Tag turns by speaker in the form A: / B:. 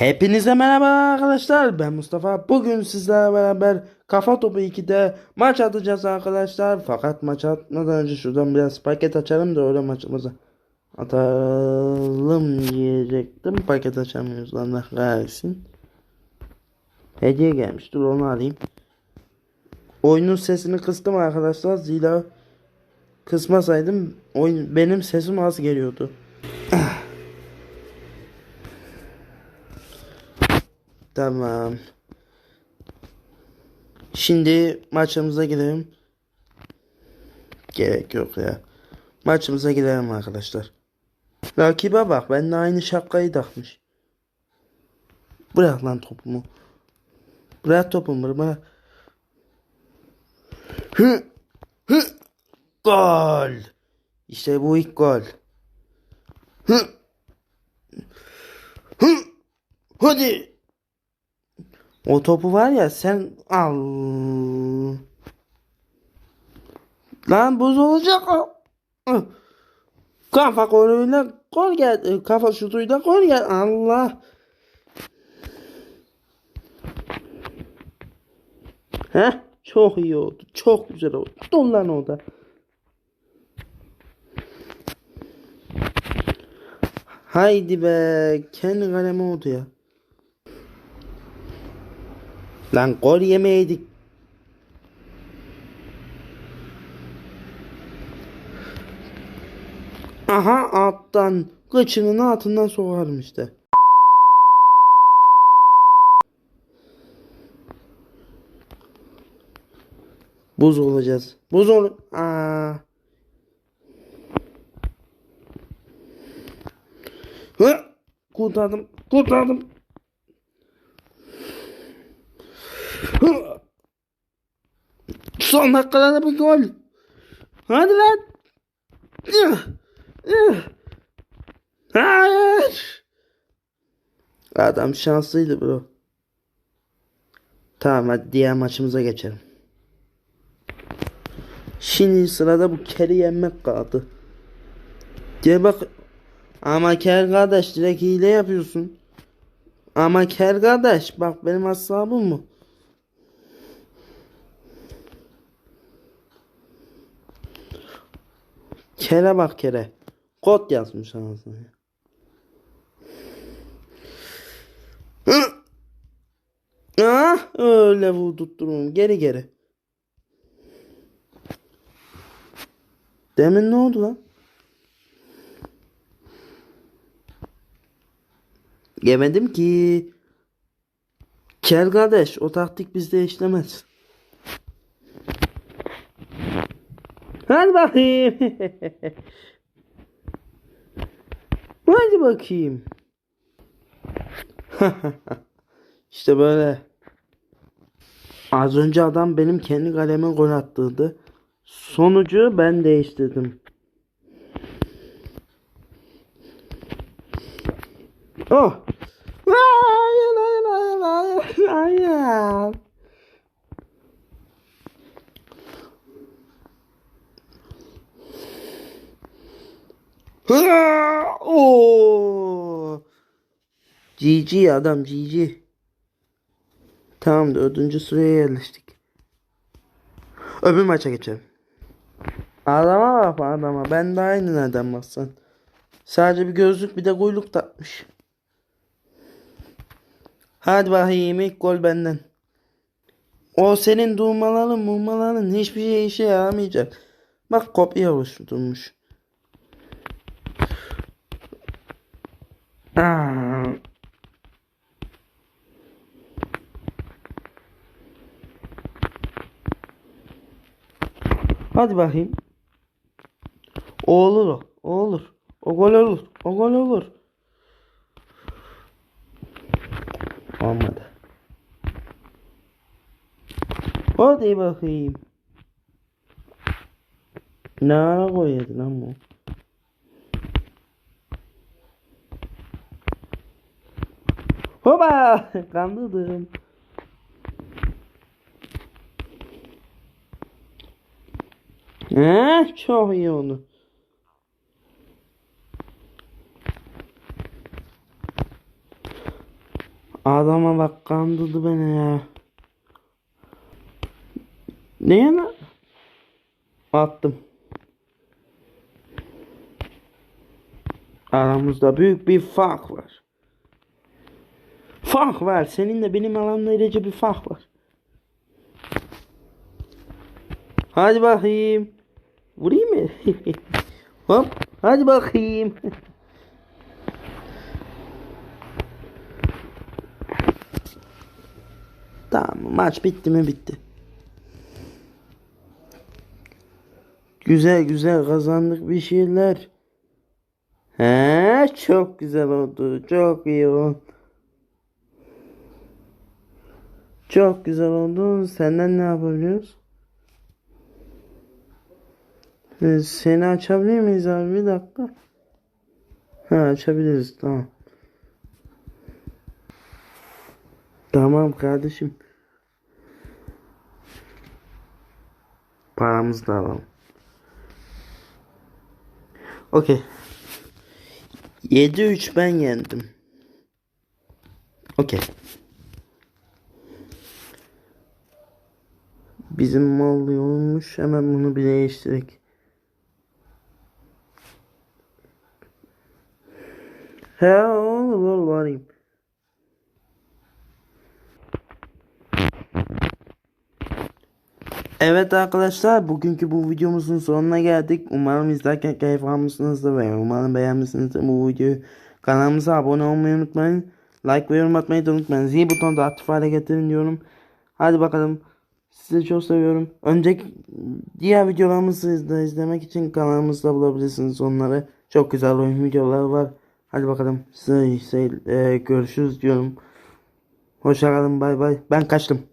A: Hepinize merhaba arkadaşlar. Ben Mustafa. Bugün sizlerle beraber Kafa Topu 2'de maç atacağız arkadaşlar. Fakat maç atmadan önce şuradan biraz paket açalım da öyle maçımızı atalım diyecektim. Paket açamıyoruz Allah kahretsin. Hediye gelmiş. Dur onu alayım. Oyunun sesini kıstım arkadaşlar. Zira kısmasaydım oyun benim sesim az geliyordu. Tamam. Şimdi maçımıza gidelim. Gerek yok ya. Maçımıza gidelim arkadaşlar. Rakibe bak ben de aynı şapkayı takmış. Bırak lan topumu. Bırak topumu bırak. Hı, hı, gol. İşte bu ilk gol. Hı, hı, hadi. O topu var ya sen al. Lan buz olacak o. Kafa golüyle gol geldi. Kafa şutuyla gol geldi. Allah. Heh, çok iyi oldu. Çok güzel oldu. Dur lan o da. Haydi be. Kendi kaleme oldu ya. Lan gol yemeydik. Aha alttan kıçının altından sokarım işte. Buz olacağız. Buz ol. Aa. Hı! Kurtardım. Kurtardım. Hı! Son dakikada bir gol. Hadi lan. Hayır. Adam şanslıydı bro. Tamam hadi diğer maçımıza geçelim. Şimdi sırada bu keri yenmek kaldı. Gel bak. Ama ker kardeş direkt hile yapıyorsun. Ama ker kardeş bak benim asabım bu. Kere bak kere. Kod yazmış anasını. Ah öyle vurdurtturum. Geri geri. Demin ne oldu lan? Yemedim ki. Kel kardeş o taktik bizde işlemez. Hadi bakayım. Hadi bakayım. işte böyle. Az önce adam benim kendi kaleme gol attırdı. Sonucu ben değiştirdim. Oh. Hayır hayır hayır hayır hayır. Oo. GG adam GG. Tamam dördüncü sıraya yerleştik. Öbür maça geçelim. Adama bak adama. Ben de aynı nereden baksan. Sadece bir gözlük bir de kuyruk takmış. Hadi bakayım ilk gol benden. O senin durmaların murmaların hiçbir şey işe yaramayacak. Bak kopya oluşturmuş. Aa. Hadi bakayım. O olur o. O olur. O gol olur. O gol olur. Olmadı. Hadi bakayım. Ne ara yedi lan bu? Hopa! Kandırdım. He, çok iyi oldu. Adama bak kandırdı beni ya. Ne yana? Attım. Aramızda büyük bir fark var. Fark var. Seninle benim aramda ilece bir fark var. Hadi bakayım. Vurayım mı? Hop. Hadi bakayım. tamam maç bitti mi bitti. Güzel güzel kazandık bir şeyler. He çok güzel oldu. Çok iyi oldu. Çok güzel oldu. Senden ne yapabiliyoruz? Seni açabilir miyiz abi? Bir dakika. Ha açabiliriz. Tamam. Tamam kardeşim. Paramızı da alalım. Okey. 7-3 ben yendim. Okey. Bizim mal olmuş. Hemen bunu bir değiştirdik. Varayım. Evet arkadaşlar bugünkü bu videomuzun sonuna geldik. Umarım izlerken keyif almışsınızdır ve umarım beğenmişsinizdir bu videoyu. Kanalımıza abone olmayı unutmayın. Like ve yorum atmayı da unutmayın. Zil butonu da aktif hale getirin diyorum. Hadi bakalım. Sizi çok seviyorum. Önceki diğer videolarımızı da izlemek için kanalımızda bulabilirsiniz onları. Çok güzel oyun videoları var. Hadi bakalım. Size, size e, görüşürüz diyorum. Hoşçakalın bay bay. Ben kaçtım.